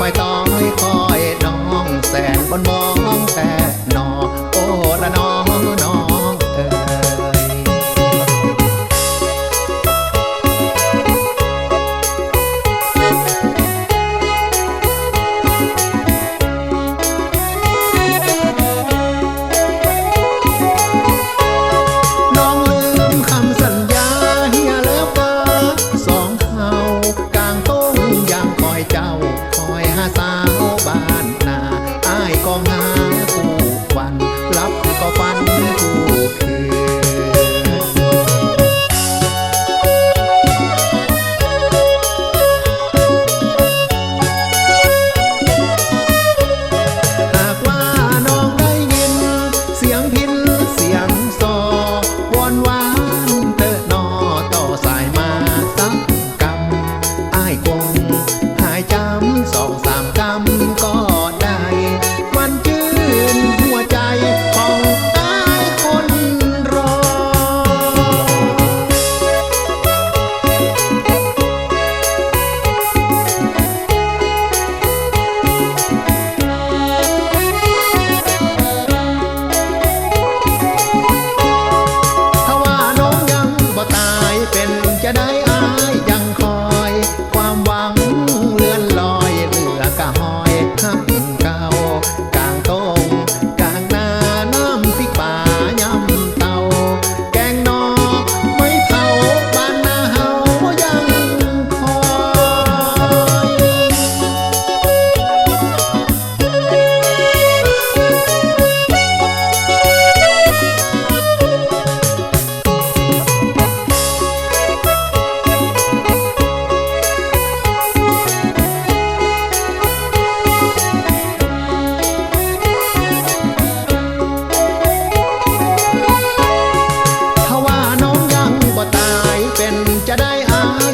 ค่อยต้อยคอยน้องแสนบน จะได้อา